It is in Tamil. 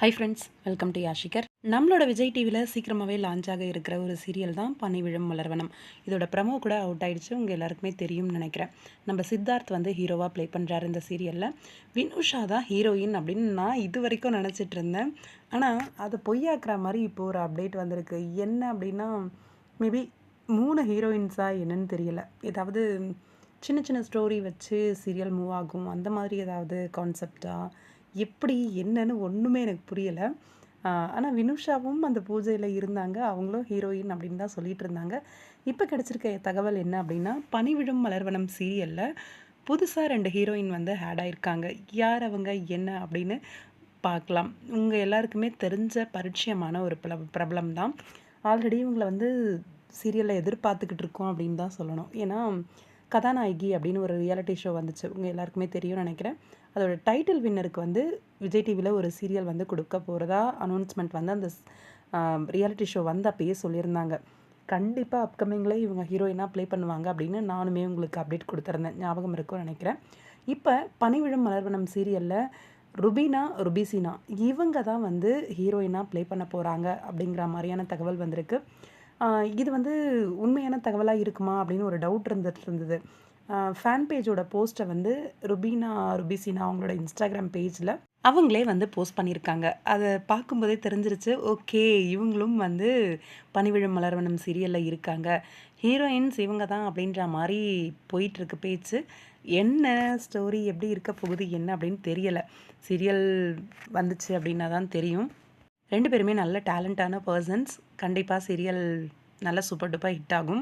ஹை ஃப்ரெண்ட்ஸ் வெல்கம் டு யாஷிகர் நம்மளோட விஜய் டிவியில் சீக்கிரமாகவே லான்ச் ஆக இருக்கிற ஒரு சீரியல் தான் பனைவிழும் மலர்வனம். இதோட ப்ரமோ கூட அவுட் ஆயிடுச்சு உங்கள் எல்லாருக்குமே தெரியும்னு நினைக்கிறேன். நம்ம சித்தார்த் வந்து ஹீரோவாக ப்ளே பண்ணுறாரு இந்த சீரியலில் வினுஷா தான் ஹீரோயின் அப்படின்னு நான் இது வரைக்கும் நினச்சிட்டு இருந்தேன். ஆனால் அதை பொய்யாக்குற மாதிரி இப்போ ஒரு அப்டேட் வந்திருக்கு. என்ன அப்படின்னா மேபி மூணு ஹீரோயின்ஸாக என்னன்னு தெரியல. ஏதாவது சின்ன சின்ன ஸ்டோரி வச்சு சீரியல் மூவ் ஆகும். அந்த மாதிரி ஏதாவது கான்செப்டாக எப்படி என்னன்னு ஒன்றுமே எனக்கு புரியலை. ஆனால் வினுஷாவும் அந்த பூஜையில் இருந்தாங்க. அவங்களும் ஹீரோயின் அப்படின்னு தான் சொல்லிட்டு இருந்தாங்க. இப்போ கிடச்சிருக்க தகவல் என்ன அப்படின்னா பனிவிழும் மலர்வனம் சீரியலில் புதுசாக ரெண்டு ஹீரோயின் வந்து ஆட் ஆயிருக்காங்க. யார் அவங்க என்ன அப்படின்னு பார்க்கலாம். உங்கள் எல்லாருக்குமே தெரிஞ்ச பரிச்சயமான ஒரு பிரப பிரபலம் தான். ஆல்ரெடி இவங்களை வந்து சீரியலில் எதிர்பார்த்துக்கிட்டு இருக்கோம் அப்படின்னு தான் சொல்லணும். ஏன்னா கதாநாயகி அப்படின்னு ஒரு ரியாலிட்டி ஷோ வந்துச்சு. உங்கள் எல்லாருக்குமே தெரியும்னு நினைக்கிறேன். அதோட டைட்டில் வின்னருக்கு வந்து விஜய் டிவியில் ஒரு சீரியல் வந்து கொடுக்க போகிறதா அனௌன்ஸ்மெண்ட் வந்து அந்த ரியாலிட்டி ஷோ வந்து அப்பயே சொல்லியிருந்தாங்க. கண்டிப்பாக அப்கமிங்கில் இவங்க ஹீரோயினாக ப்ளே பண்ணுவாங்க அப்படின்னு நானுமே உங்களுக்கு அப்டேட் கொடுத்துருந்தேன். ஞாபகம் இருக்கும்னு நினைக்கிறேன். இப்போ பனிவிழும் மலர்வனம் சீரியலில் ருபீனா ருபிசினா இவங்க தான் வந்து ஹீரோயினாக ப்ளே பண்ண போகிறாங்க அப்படிங்கிற மாதிரியான தகவல் வந்திருக்கு. இது வந்து உண்மையான தகவலாக இருக்குமா அப்படின்னு ஒரு டவுட் இருந்துட்டு இருந்தது. ஃபேன் பேஜோட போஸ்ட்டை வந்து ருபீனா ருபிசினா அவங்களோட இன்ஸ்டாகிராம் பேஜில் அவங்களே வந்து போஸ்ட் பண்ணியிருக்காங்க அதை பார்க்கும்போதே தெரிஞ்சிருச்சு ஓகே இவங்களும் வந்து பனிவிழும் மலர்வனம் சீரியலில் இருக்காங்க. ஹீரோயின்ஸ் இவங்க தான் அப்படின்ற மாதிரி போயிட்டுருக்கு பேச்சு. என்ன ஸ்டோரி எப்படி இருக்க போகுது என்ன அப்படின்னு தெரியலை. சீரியல் வந்துச்சு அப்படின்னா தான் தெரியும். ரெண்டு பேருமே நல்ல டேலண்டான பர்சன்ஸ். கண்டிப்பாக சீரியல் நல்ல சூப்பர் டூப்பாக ஹிட் ஆகும்.